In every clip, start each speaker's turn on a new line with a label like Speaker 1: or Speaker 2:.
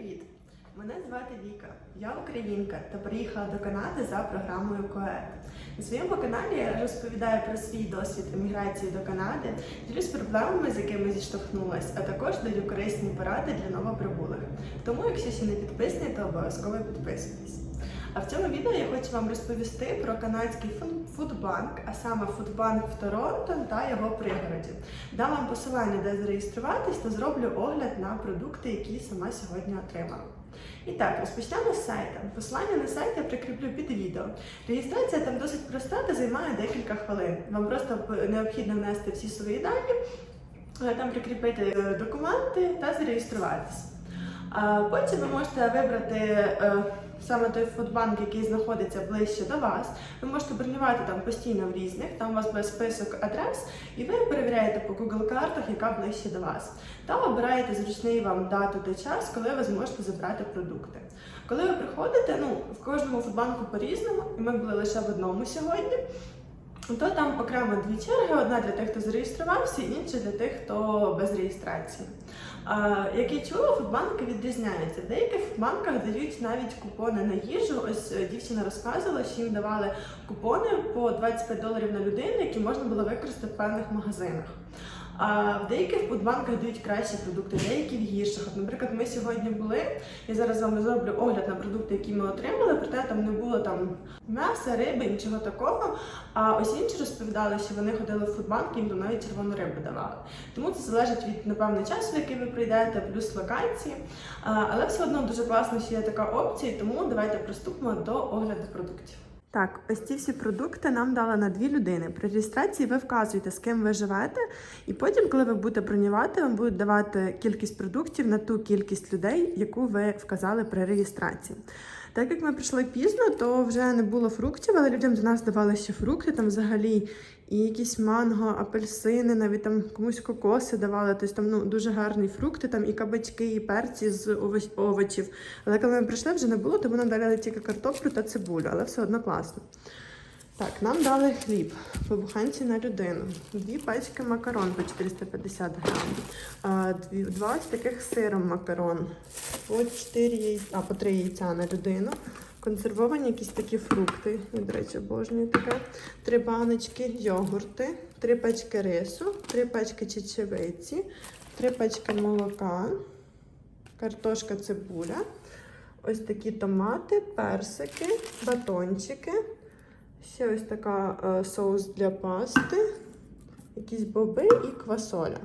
Speaker 1: привіт! Мене звати Віка. Я українка та приїхала до Канади за програмою КОЕД. На своєму каналі я розповідаю про свій досвід еміграції до Канади, ділюсь проблемами, з якими зіштовхнулася, а також даю корисні поради для новоприбулих. Тому, якщо ще не підписані, то обов'язково підписуйтесь. А в цьому відео я хочу вам розповісти про канадський фудбанк, а саме фудбанк в Торонто та його пригороді. Дам вам посилання, де зареєструватись, та зроблю огляд на продукти, які сама сьогодні отримала. І так, розпочнемо з сайта. Посилання на сайт я прикріплю під відео. Реєстрація там досить проста та займає декілька хвилин. Вам просто необхідно внести всі свої дані, е, там прикріпити е, документи та зареєструватись. Потім ви можете вибрати е, саме той фудбанк, який знаходиться ближче до вас. Ви можете бронювати там постійно в різних, там у вас буде список адрес, і ви перевіряєте по Google картах, яка ближче до вас. Та обираєте зручний вам дату та час, коли ви зможете забрати продукти. Коли ви приходите, ну в кожному фудбанку по-різному, і ми були лише в одному сьогодні. То там окремо дві черги: одна для тих, хто зареєструвався, інша для тих, хто без реєстрації. Як я чула, фудбанки відрізняються. В деяких фудбанках дають навіть купони на їжу. Ось е, дівчина розказувала, що їм давали купони по 25 доларів на людину, які можна було використати в певних магазинах. А в деяких фудбанках дають кращі продукти, деякі в гірших. От, наприклад, ми сьогодні були. Я зараз вам зроблю огляд на продукти, які ми отримали. Проте там не було там м'яса, риби, нічого такого. А ось інші розповідали, що вони ходили в фудбанк, їм там навіть червону рибу давали. Тому це залежить від напевно часу, який ви прийдете, плюс локації. А, але все одно дуже класно, що є така опція, тому давайте приступимо до огляду продуктів. Так, ось ці всі продукти нам дали на дві людини. При реєстрації ви вказуєте, з ким ви живете, і потім, коли ви будете бронювати, вам будуть давати кількість продуктів на ту кількість людей, яку ви вказали при реєстрації. Так як ми прийшли пізно, то вже не було фруктів, але людям до нас давалися фрукти, там взагалі і якісь манго, апельсини, навіть там комусь кокоси давали. Тобто там ну, дуже гарні фрукти, там і кабачки, і перці з овочів. Але коли ми прийшли, вже не було, тому нам дали тільки картоплю та цибулю, але все одно класно. Так, нам дали хліб по буханці на людину. Дві пачки макарон по 450 грам. Два ось таких сиром макарон. По 4 яйця, а, по 3 яйця на людину. Консервовані якісь такі фрукти. Я, до речі, обожнюю таке. Три баночки йогурти, три пачки рису, три пачки чечевиці, три пачки молока, картошка, цибуля. Ось такі томати, персики, батончики. Ще ось така е, соус для пасти, якісь боби і квасоля.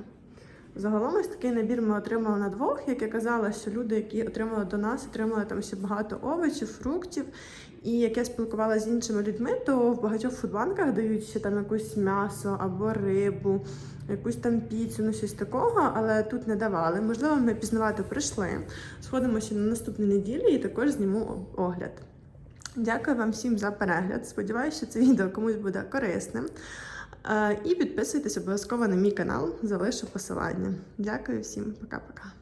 Speaker 1: Загалом ось такий набір ми отримали на двох. Як я казала, що люди, які отримали до нас, отримали там ще багато овочів, фруктів. І як я спілкувалася з іншими людьми, то в багатьох фудбанках дають ще там якусь м'ясо або рибу, якусь там піцу, ну щось такого, але тут не давали. Можливо, ми пізнавато прийшли. Сходимося на наступній неділі і також зніму огляд. Дякую вам всім за перегляд. Сподіваюся, що це відео комусь буде корисним. Е, І підписуйтесь обов'язково на мій канал, залишу посилання. Дякую всім, пока-пока.